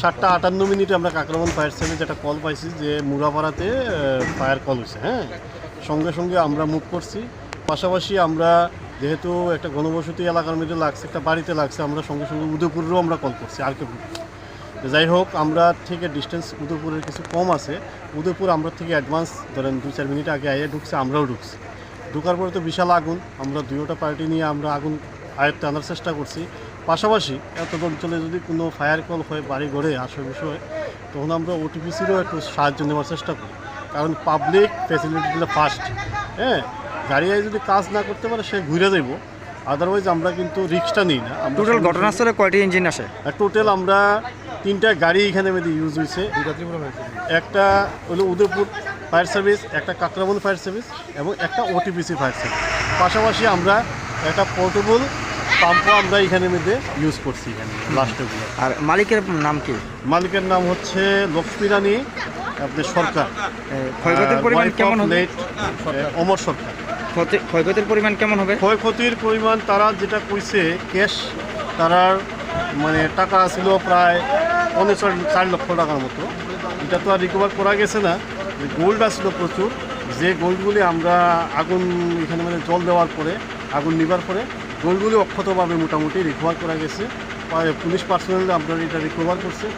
সাতটা আটান্ন মিনিটে আমরা কাকরমন ফায়ার সার্ভিস একটা কল পাইছি যে মুরাপাড়াতে ফায়ার কল হয়েছে হ্যাঁ? সঙ্গে সঙ্গে আমরা মুভ করছি। পাশাপাশি আমরা যেহেতু একটা ঘনবসতি এলাকার মধ্যে লাগছে, একটা বাড়িতে লাগছে, আমরা সঙ্গে সঙ্গে উদয়পুরেরও আমরা কল করছি, আর কে যাই হোক, আমরা থেকে ডিস্টেন্স উদয়পুরের কিছু কম আছে। উদয়পুর আমরা থেকে অ্যাডভান্স ধরেন দু চার মিনিট আগে আইয়ে ঢুকছে, আমরাও ঢুকছি। ঢুকার পরে তো বিশাল আগুন, আমরা দুইটা পার্টি নিয়ে আমরা আগুন আয়ত্তে আনার চেষ্টা করছি। পাশাপাশি এত অঞ্চলে যদি কোনো ফায়ার কল হয়, বাড়ি ঘরে আসে বিষয়, তখন আমরা ওটিপিসিরও একটু সাহায্য নেওয়ার চেষ্টা করি। কারণ পাবলিক ফেসিলিটিগুলো ফার্স্ট হ্যাঁ? গাড়ি যদি কাজ না করতে পারে সে ঘুরে যাইব। আদারওয়াইজ আমরা কিন্তু রিক্সটা নিই না। টোটাল ঘটনাস্থলে কয়টি ইঞ্জিন আসে? টোটাল আমরা তিনটা গাড়ি এখানে মধ্যে ইউজ হয়েছে একটা হলো উদয়পুর ফায়ার সার্ভিস একটা কাকরাবন ফায়ার সার্ভিস এবং একটা ওটিপিসি ফায়ার সার্ভিস পাশাপাশি আমরা একটা পোর্টেবল পাম্পও আমরা এখানে মধ্যে ইউজ করছি এখানে লাস্টেগুলো আর মালিকের নাম কি? মালিকের নাম হচ্ছে লক্ষ্মী রানী আপনার সরকার ক্ষয়ক্ষতির পরিমাণ কেমন হবে? অমর সরকার। ক্ষতি- ক্ষয়ক্ষতির পরিমাণ কেমন হবে? ক্ষয়ক্ষতির পরিমাণ তারা যেটা কইছে ক্যাশ তারার মানে টাকা ছিল প্রায় চার- চার লক্ষ টাকার মতো। এটা তো আর রিকভার করা গেছে না। গোল্ড আসছিল প্রচুর। যে গোল্ডগুলি আমরা আগুন এখানে মানে জল দেওয়ার পরে আগুন নিবার পরে গোল্ডগুলি অক্ষতভাবে মোটামুটি রিকভার করা গেছে। পুলিশ পার্সোনাল আপনার এটা রিকভার করছে।